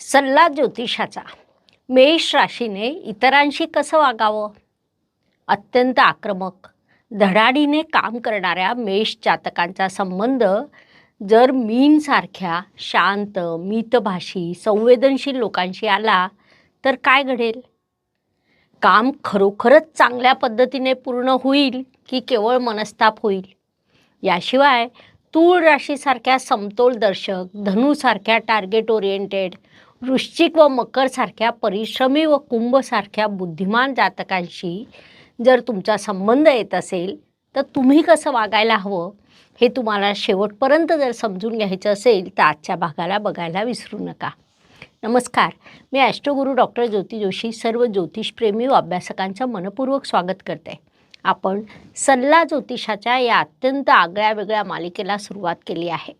सल्ला ज्योतिषाचा. मेष राशीने इतरांशी कसं वागावं? अत्यंत आक्रमक. धडाडीने काम करणाऱ्या मेष जातकांचा संबंध जर मीनसारख्या शांत मितभाषी संवेदनशील लोकांशी आला तर काय घडेल? काम खरोखरच चांगल्या पद्धतीने पूर्ण होईल की केवळ मनस्ताप होईल? याशिवाय तूळ राशीसारख्या समतोल दर्शक धनुसारख्या टार्गेट ओरिएंटेड वृश्चिक व मकरसारख्या परिश्रमी व कुंभसारख्या बुद्धिमान जातकांशी जर तुमचा संबंध येत असेल तर तुम्ही कसं वागायला हवं? हे तुम्हाला शेवटपर्यंत जर समजून घ्यायचं असेल तर आजच्या भागाला बघायला विसरू नका. नमस्कार. मी ॲस्ट्रोगुरू डॉक्टर ज्योती जोशी सर्व ज्योतिषप्रेमी व अभ्यासकांचं मनपूर्वक स्वागत करते. आपण सल्ला ज्योतिषाच्या या अत्यंत आगळ्या वेगळ्या मालिकेला सुरुवात केली आहे.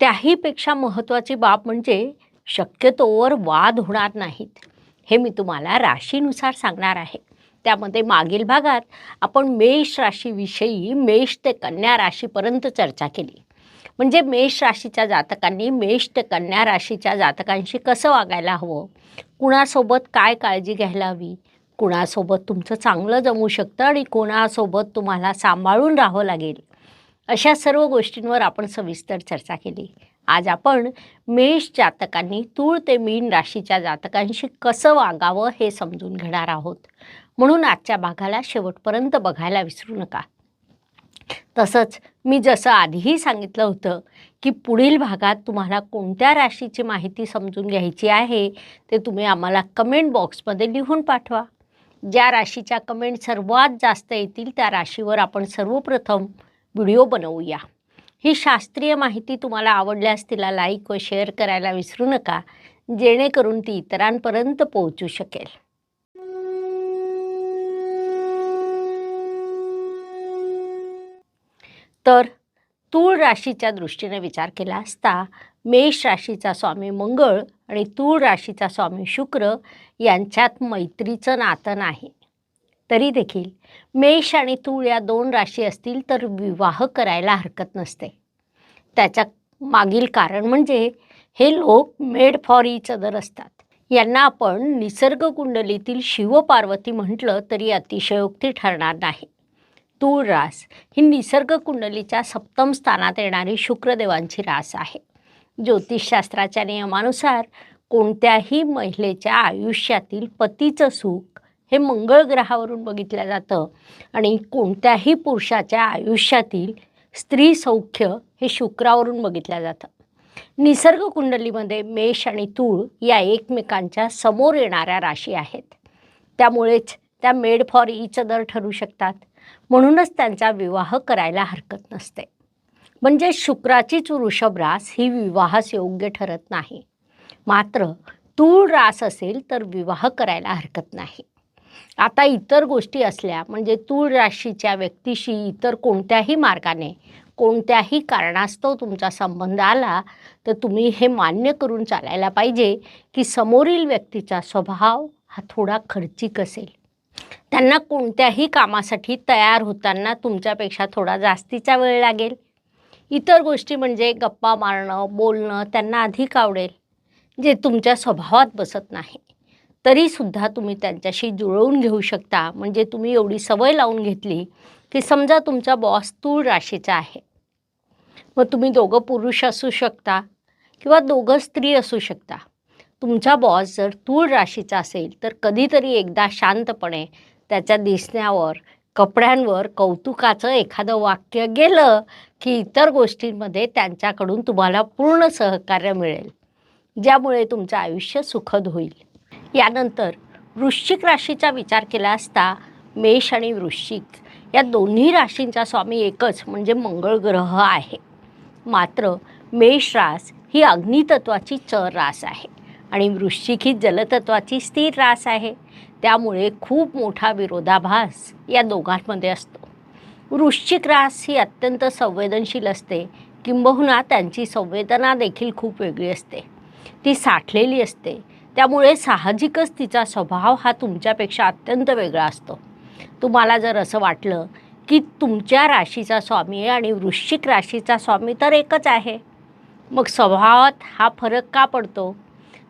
त्याहीपेक्षा महत्त्वाची बाब म्हणजे शक्यतोवर वाद होणार नाहीत. हे मी तुम्हाला राशीनुसार सांगणार आहे. त्यामध्ये मागील भागात आपण मेष राशीविषयी मेष ते कन्या राशीपर्यंत चर्चा केली. म्हणजे मेष राशीच्या जातकांनी मेष ते कन्या राशीच्या जातकांशी कसं वागायला हवं? कुणासोबत काय काळजी घ्यायला हवी? कुणासोबत तुमचं चांगलं जमू शकतं आणि कोणासोबत तुम्हाला सांभाळून राहावं लागेल? अशा सर्व गोष्टींवर आपण सविस्तर चर्चा केली. आज आपण मेष जातकांनी तूळ ते मीन राशीच्या जातकांशी कसं वागावं हे समजून घेणार आहोत. म्हणून आजच्या भागाला शेवटपर्यंत बघायला विसरू नका. तसंच मी जसं आधीही सांगितलं होतं की पुढील भागात तुम्हाला कोणत्या राशीची माहिती समजून घ्यायची आहे ते तुम्ही आम्हाला कमेंट बॉक्समध्ये लिहून पाठवा. ज्या राशीच्या कमेंट सर्वात जास्त येतील त्या राशीवर आपण सर्वप्रथम व्हिडिओ बनवूया. ही शास्त्रीय माहिती तुम्हाला आवडल्यास तिला लाईक व शेअर करायला विसरू नका जेणेकरून ती इतरांपर्यंत पोहोचू शकेल. तर तूळ राशीच्या दृष्टीने विचार केला असता मेष राशीचा स्वामी मंगळ आणि तूळ राशीचा स्वामी शुक्र यांच्यात मैत्रीचं नातं नाही. तरी देखील मेष आणि तूळ या दोन राशी असतील तर विवाह करायला हरकत नसते. त्याच्या मागील कारण म्हणजे हे लोक मेड फॉर इच अदर असतात. यांना आपण निसर्ग कुंडलीतील शिवपार्वती म्हटलं तरी अतिशयोक्ती ठरणार नाही. तूळ रास ही निसर्ग कुंडलीच्या सप्तम स्थानात येणारी शुक्रदेवांची रास आहे. ज्योतिषशास्त्राच्या नियमानुसार कोणत्याही महिलेच्या आयुष्यातील पतीचं सुख हे मंगळ ग्रहावरून बघितलं जातं. आणि कोणत्याही पुरुषाच्या आयुष्यातील स्त्री सौख्य हे शुक्रावरून बघितलं जातं. निसर्ग कुंडलीमध्ये मेष आणि तूळ या एकमेकांच्या समोर येणाऱ्या राशी आहेत. त्यामुळेच त्या मेड फॉर इच दर ठरू शकतात. म्हणूनच त्यांचा विवाह करायला हरकत नसते. म्हणजे शुक्राचीच वृषभ रास ही विवाहास योग्य ठरत नाही. मात्र तूळ रास असेल तर विवाह करायला हरकत नाही. आता इतर गोष्टी असल्या म्हणजे तूळ राशीच्या व्यक्तीशी इतर कोणत्याही मार्गाने कोणत्याही कारणास्तव तुमचा संबंध आला तर तुम्ही हे मान्य करून चालायला पाहिजे की समोरील व्यक्तीचा स्वभाव हा थोडा खर्चिक असेल. त्यांना कोणत्याही कामासाठी तयार होताना तुमच्यापेक्षा थोडा जास्तीचा वेळ लागेल. इतर गोष्टी म्हणजे गप्पा मारणं बोलणं त्यांना अधिक आवडेल जे तुमच्या स्वभावात बसत नाही. तरीसुद्धा तुम्ही त्यांच्याशी जुळवून घेऊ शकता. म्हणजे तुम्ही एवढी सवय लावून घेतली की समजा तुमचा बॉस तूळ राशीचा आहे. मग तुम्ही दोघं पुरुष असू शकता किंवा दोघं स्त्री असू शकता. तुमचा बॉस जर तूळ राशीचा असेल तर कधीतरी एकदा शांतपणे त्याच्या दिसण्यावर कपड्यांवर कौतुकाचं एखादं वाक्य गेलं की इतर गोष्टींमध्ये त्यांच्याकडून तुम्हाला पूर्ण सहकार्य मिळेल. ज्यामुळे तुमचं आयुष्य सुखद होईल. यानंतर वृश्चिक राशीचा विचार केला असता मेष आणि वृश्चिक या दोन्ही राशींचा स्वामी एकच म्हणजे मंगळ ग्रह आहे. मात्र मेष रास ही अग्नितत्वाची चर रास आहे आणि वृश्चिक ही जलतत्वाची स्थिर रास आहे. त्यामुळे खूप मोठा विरोधाभास या दोघांमध्ये असतो. वृश्चिक रास ही अत्यंत संवेदनशील असते. किंबहुना त्यांची संवेदना देखील खूप वेगळी असते. ती साठलेली असते. त्यामुळे साहजिकच तिचा स्वभाव हा तुमच्यापेक्षा अत्यंत वेगळा असतो. तुम्हाला जर असं वाटलं की तुमच्या राशीचा स्वामी आहे आणि वृश्चिक राशीचा स्वामी तर एकच आहे. मग स्वभावात हा फरक का पडतो?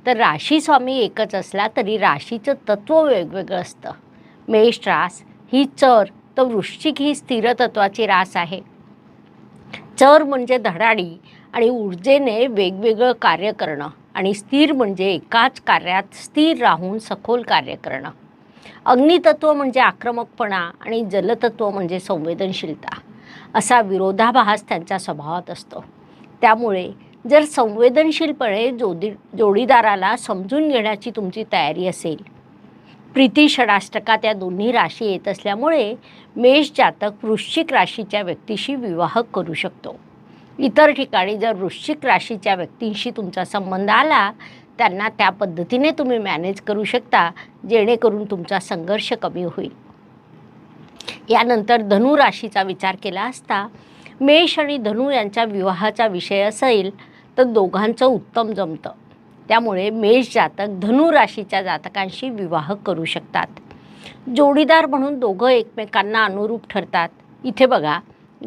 तर राशी स्वामी एकच असला तरी राशीचं तत्त्व वेगवेगळं असतं. मेष रास ही चर तर वृश्चिक ही स्थिर तत्वाची रास आहे. चर म्हणजे धडाडी आणि ऊर्जेने वेगवेगळं कार्य करणं. आणि स्थिर म्हणजे एकाच कार्यात स्थिर राहून सखोल कार्य करणं. अग्नितत्व म्हणजे आक्रमकपणा आणि जलतत्व म्हणजे संवेदनशीलता. असा विरोधाभास त्यांच्या स्वभावात असतो. त्यामुळे जर संवेदनशीलपणे जोडी जोडीदाराला समजून घेण्याची तुमची तयारी असेल. प्रीती षडाष्टकात या दोन्ही राशी येत असल्यामुळे मेष जातक वृश्चिक राशीच्या व्यक्तीशी विवाह करू शकतो. इतर ठिकाणी जर वृश्चिक राशीच्या व्यक्तींशी तुमचा संबंध आला त्यांना त्या पद्धतीने तुम्ही मॅनेज करू शकता जेणेकरून तुमचा संघर्ष कमी होईल. यानंतर धनु राशीचा विचार केला असता मेष आणि धनु यांच्या विवाहाचा विषय असेल तर दोघांचं उत्तम जमतं. त्यामुळे मेष जातक धनु राशीच्या जातकांशी विवाह करू शकतात. जोडीदार म्हणून दोघं एकमेकांना अनुरूप ठरतात. इथे बघा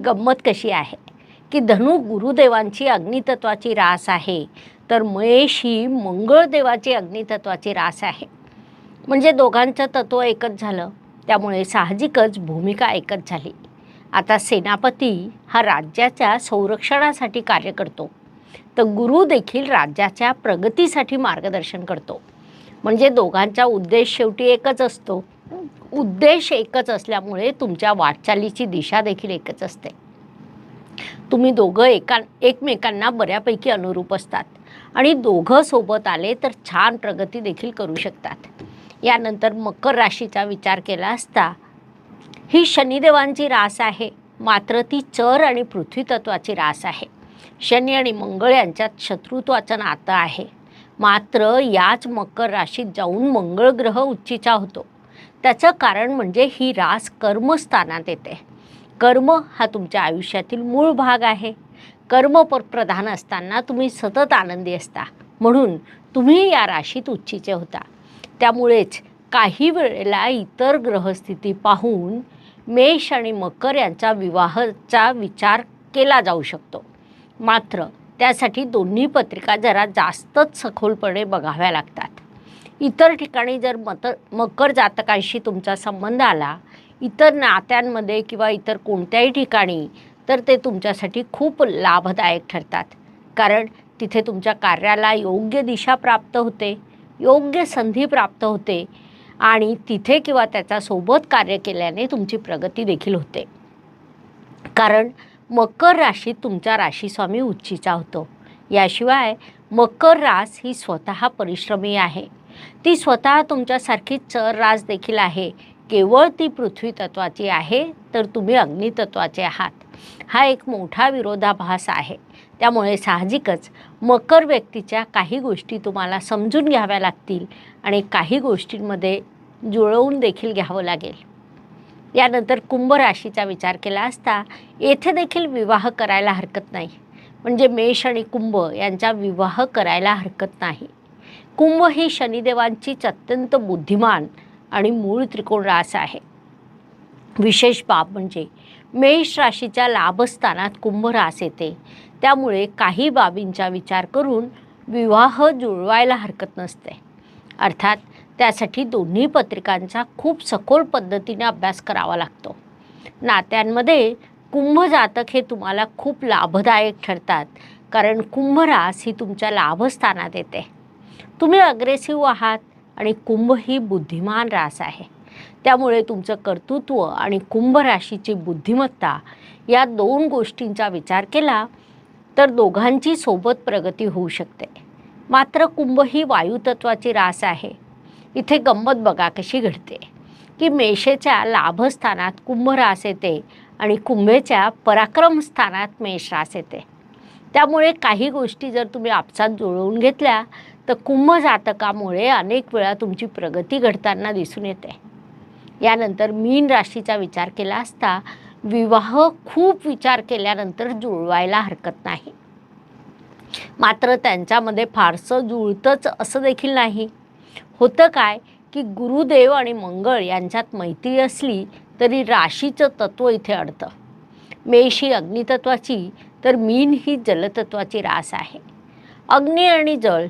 गंमत कशी आहे? की धनु गुरुदेवांची अग्नितत्वाची रास आहे. तर महेश ही मंगळदेवाची अग्नितत्वाची रास आहे. म्हणजे दोघांचं तत्त्व एकच झालं. त्यामुळे साहजिकच भूमिका एकच झाली. आता सेनापती हा राज्याच्या संरक्षणासाठी कार्य करतो. तर गुरु देखील राज्याच्या प्रगतीसाठी मार्गदर्शन करतो. म्हणजे दोघांचा उद्देश शेवटी एकच असतो. उद्देश एकच असल्यामुळे तुमच्या वाटचालीची दिशा देखील एकच असते. तुम्ही दोघं एका एकमेकांना बऱ्यापैकी अनुरूप असतात. आणि दोघं सोबत आले तर छान प्रगती देखील करू शकतात. यानंतर मकर राशीचा विचार केला असता ही शनिदेवांची रास आहे. मात्र ती चर आणि पृथ्वी तत्वाची रास आहे. शनी आणि मंगळ यांच्यात शत्रुत्वाचं नातं आहे. मात्र याच मकर राशीत जाऊन मंगळ ग्रह उच्चीचा होतो. त्याचं कारण म्हणजे ही रास कर्मस्थानात येते. कर्म हा तुमच्या आयुष्यातील मूळ भाग आहे. कर्म प्रधान असताना तुम्ही सतत आनंदी असता. म्हणून तुम्ही या राशीत उच्चीचे होता. त्यामुळेच काही वेळेला इतर ग्रहस्थिती पाहून मेष आणि मकर यांचा विवाहाचा विचार केला जाऊ शकतो. मात्र त्यासाठी दोन्ही पत्रिका जरा जास्तच सखोलपणे बघाव्या लागतात. इतर ठिकाणी जर मत मकर जातकांशी तुमचा संबंध आला इतर नात्यांमध्ये किंवा इतर कोणत्याही ठिकाणी तर ते तुमच्यासाठी खूप लाभदायक ठरतात. कारण तिथे तुमच्या कार्याला योग्य दिशा प्राप्त होते योग्य संधी प्राप्त होते आणि तिथे किंवा त्याच्यासोबत कार्य केल्याने तुमची प्रगती देखील होते. कारण मकर राशीत तुमचा राशीस्वामी उच्चीचा होतो. याशिवाय मकर रास ही स्वतः परिश्रमी आहे. ती स्वतः तुमच्यासारखी चर रास देखील आहे. केवळ ती पृथ्वी तत्वाची आहे तर तुम्ही अग्नितत्वाचे आहात. हा एक मोठा विरोधाभास आहे. त्यामुळे साहजिकच मकर व्यक्तीच्या काही गोष्टी तुम्हाला समजून घ्याव्या लागतील आणि काही गोष्टींमध्ये जुळवून देखील घ्यावं लागेल. यानंतर कुंभ राशीचा विचार केला असता येथे देखील विवाह करायला हरकत नाही. म्हणजे मेष आणि कुंभ यांचा विवाह करायला हरकत नाही. कुंभ ही शनिदेवांचीच अत्यंत बुद्धिमान आणि मूळ त्रिकोण रास आहे. विशेष बाब म्हणजे मेष राशीच्या लाभस्थानात कुंभ रास येते. त्यामुळे काही बाबींचा विचार करून विवाह जुळवायला हरकत नसते. अर्थात त्यासाठी दोन्ही पत्रिकांचा खूप सखोल पद्धतीने अभ्यास करावा लागतो. नात्यांमध्ये कुंभ जातक हे तुम्हाला खूप लाभदायक ठरतात कारण कुंभ रास ही तुमच्या लाभस्थानात येते. तुम्ही अग्रेसिव्ह आहात आणि कुंभ ही बुद्धिमान रास आहे. त्यामुळे तुमचं कर्तृत्व आणि कुंभ राशीची बुद्धिमत्ता या दोन गोष्टींचा विचार केला तर दोघांची सोबत प्रगती होऊ शकते. मात्र कुंभ ही वायुतत्वाची रास आहे. इथे गंमत बघा कशी घडते. की मेषेच्या लाभस्थानात कुंभ रास येते आणि कुंभेच्या पराक्रम स्थानात मेष रास येते. त्यामुळे काही गोष्टी जर तुम्ही आपसात जुळवून घेतल्या तर कुंभ जातकामुळे अनेक वेळा तुमची प्रगती घडताना दिसून येते. यानंतर मीन राशीचा विचार केला असता विवाह खूप विचार केल्यानंतर जुळवायला हरकत नाही. मात्र त्यांच्यामध्ये फारसं जुळतंच असं देखील नाही. होतं काय की गुरुदेव आणि मंगळ यांच्यात मैत्री असली तरी राशीचं तत्त्व इथे अडतं. मेष ही अग्नितत्वाची तर मीन ही जलतत्वाची रास आहे. अग्नी आणि जल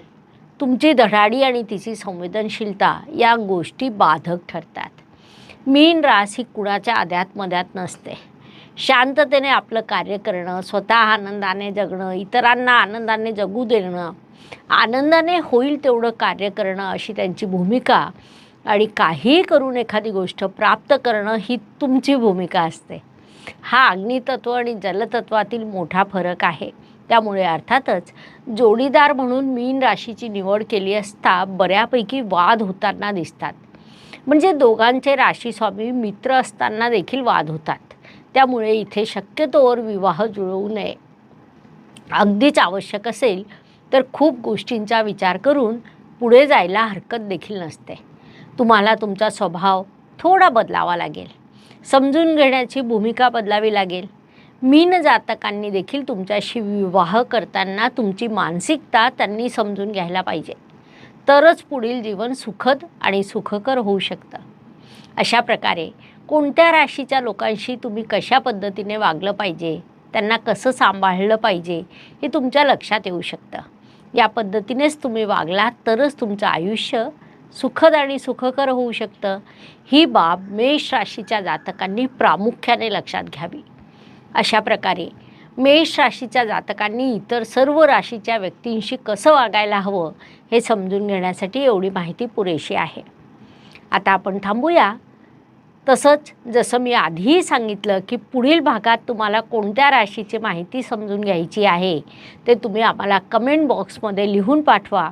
तुमची धडाडी आणि तिची संवेदनशीलता या गोष्टी बाधक ठरतात. मीन रास ही कुणाच्या आध्यात मध्यात नसते. शांततेने आपलं कार्य करणं स्वतः आनंदाने जगणं इतरांना आनंदाने जगू देणं आनंदाने होईल तेवढं कार्य करणं अशी त्यांची भूमिका आणि काहीही करून एखादी गोष्ट प्राप्त करणं ही तुमची भूमिका असते. हा अग्नितत्व आणि जलतत्वातील मोठा फरक आहे. त्यामुळे अर्थातच जोडीदार म्हणून मीन राशीची निवड केली असता बऱ्यापैकी वाद होताना दिसतात. म्हणजे दोघांचे राशीस्वामी मित्र असताना देखील वाद होतात. त्यामुळे इथे शक्यतोवर विवाह जुळवू नये. अगदीच आवश्यक असेल तर खूप गोष्टींचा विचार करून पुढे जायला हरकत देखील नसते. तुम्हाला तुमचा स्वभाव थोडा बदलावा लागेल. समजून घेण्याची भूमिका बदलावी लागेल. मीन जातकांनी देखील तुमच्याशी विवाह करताना तुमची मानसिकता त्यांनी समजून घ्यायला पाहिजे. तरच पुढील जीवन सुखद आणि सुखकर होऊ शकतं. अशा प्रकारे कोणत्या राशीच्या लोकांशी तुम्ही कशा पद्धतीने वागलं पाहिजे त्यांना कसं सांभाळलं पाहिजे हे तुमच्या लक्षात येऊ शकतं. या पद्धतीनेच तुम्ही वागलात तरच तुमचं आयुष्य सुखद आणि सुखकर होऊ शकतं. ही बाब मेष राशीच्या जातकांनी प्रामुख्याने लक्षात घ्यावी. अशा प्रकारे मेष राशीच्या जातकांनी इतर सर्व राशीच्या व्यक्तींशी कसं वागायला हवं हे समजून घेण्यासाठी एवढी माहिती पुरेशी आहे. आता आपण थांबूया. तसंच जसं मी आधीही सांगितलं की पुढील भागात तुम्हाला कोणत्या राशीची माहिती समजून घ्यायची आहे ते तुम्ही आम्हाला कमेंट बॉक्समध्ये लिहून पाठवा.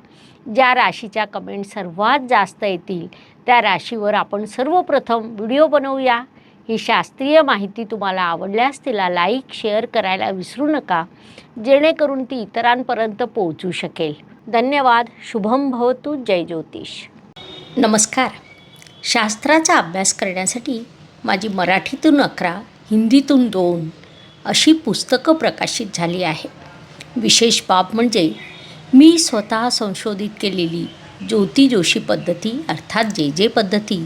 ज्या राशीच्या कमेंट सर्वात जास्त येतील त्या राशीवर आपण सर्वप्रथम व्हिडिओ बनवूया. ही शास्त्रीय माहिती तुम्हाला आवडल्यास तिला लाईक शेअर करायला विसरू नका जेणेकरून ती इतरांपर्यंत पोहोचू शकेल. धन्यवाद शुभम भवतु जय ज्योतिष. नमस्कार. शास्त्राचा अभ्यास करण्यासाठी माझी मराठीतून अकरा हिंदीतून दोन अशी पुस्तकं प्रकाशित झाली आहे विशेष बाब म्हणजे मी स्वतः संशोधित केलेली ज्योती जोशी पद्धती अर्थात जे जे पद्धती